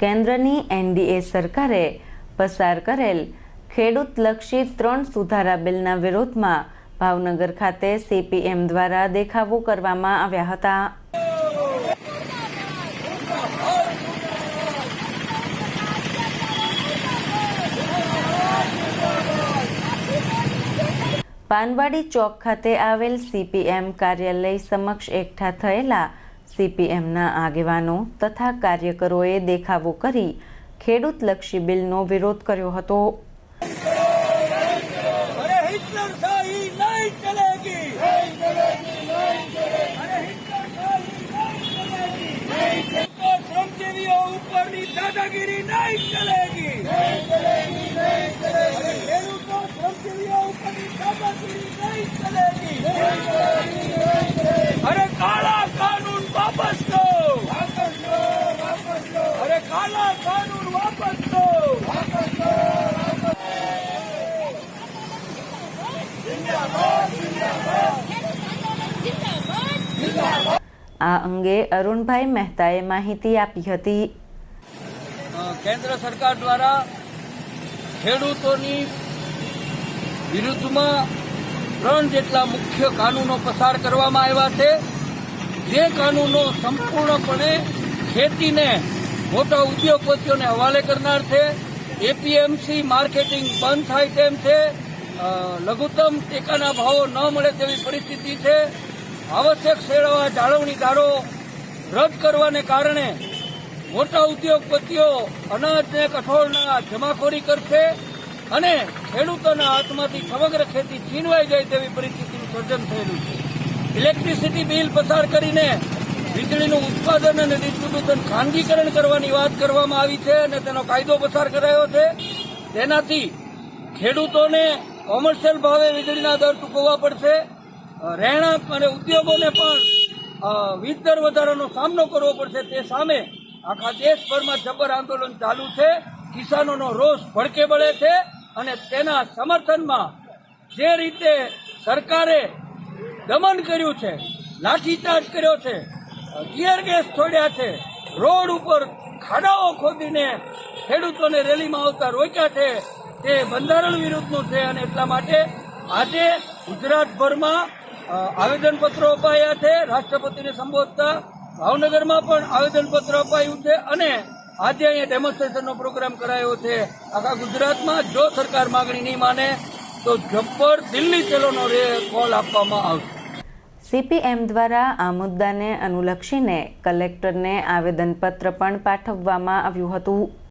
કેન્દ્રની એનડીએ સરકારે પસાર કરેલ ખેડૂતલક્ષી ત્રણ સુધારા બિલના વિરોધમાં ભાવનગર ખાતે સીપીએમ દ્વારા દેખાવો કરવામાં આવ્યા હતા. પાનવાડી ચોક ખાતે આવેલ સીપીએમ કાર્યાલય સમક્ષ એકઠા થયેલા સીપીએમના આગેવાનો તથા કાર્યકરોએ દેખાવો કરી ખેડૂતલક્ષી બિલનો વિરોધ કર્યો હતો. દાદાગીરી નહીં ચલેગી. લો અરે કાળા કાનૂન વાપસ લો વાપસ લો આ અંગે અરુણભાઈ મહેતાએ માહિતી આપી હતી. કેન્દ્ર સરકાર દ્વારા ખેડૂતોની વિરુદ્ધમાં ત્રણ જેટલા મુખ્ય કાનૂનો પસાર કરવામાં આવ્યા છે. જે કાનૂનો સંપૂર્ણપણે ખેતીને મોટા ઉદ્યોગપતિઓને હવાલે કરનાર છે. એપીએમસી માર્કેટિંગ બંધ થાય તેમ છે. લઘુત્તમ ટેકાના ભાવો ન મળે તેવી પરિસ્થિતિ છે. આવશ્યક સેવા જાળવણી ધારો રદ કરવાને કારણે મોટા ઉદ્યોગપતિઓ અનાજને કઠોળના જમાખોરી કરશે અને ખેડૂતોના હાથમાંથી સમગ્ર ખેતી છીનવાઈ જાય તેવી પરિસ્થિતિનું સર્જન થયેલું છે. ઇલેક્ટ્રિસિટી બિલ પસાર કરીને વીજળીનું ઉત્પાદન અને ડિસ્ટ્રીબ્યુશન ખાનગીકરણ કરવાની વાત કરવામાં આવી છે અને તેનો કાયદો પસાર કરાયો છે. તેનાથી ખેડૂતોને કોમર્શિયલ ભાવે વીજળીના દર ચૂકવવા પડશે. રહેણાંક અને ઉદ્યોગોને પણ વીજ દર વધારાનો સામનો કરવો પડશે. તે સામે આખા દેશભરમાં જબર આંદોલન ચાલુ છે. કિસાનોનો રોષ ભડકે બળે છે અને તેના સમર્થનમાં જે રીતે સરકારે દમન કર્યું છે, લાઠીચાર્જ કર્યો છે ટીયર ગેસ છોડ્યા છે. રોડ ઉપર ખાડાઓ ખોદીને ખેડૂતોને રેલીમાં આવતા રોક્યા છે. તે બંધારણ વિરુદ્ધનું છે અને એટલા માટે આજે ગુજરાતભરમાં આવેદનપત્રો અપાયા છે. રાષ્ટ્રપતિને સંબોધતા ભાવનગરમાં પણ આવેદનપત્ર અપાયું છે અને આજે અહીંયા ડેમોન્સ્ટ્રેશનનો પ્રોગ્રામ કરાયો છે. આખા ગુજરાતમાં જો સરકાર માગણી નહીં માને, તો જબ્બર દિલ્હી ચલોનો કોલ આપવામાં આવશે. સીપીએમ દ્વારા આ મુદ્દાને અનુલક્ષીને કલેક્ટરને આવેદનપત્ર પણ પાઠવવામાં આવ્યું હતું.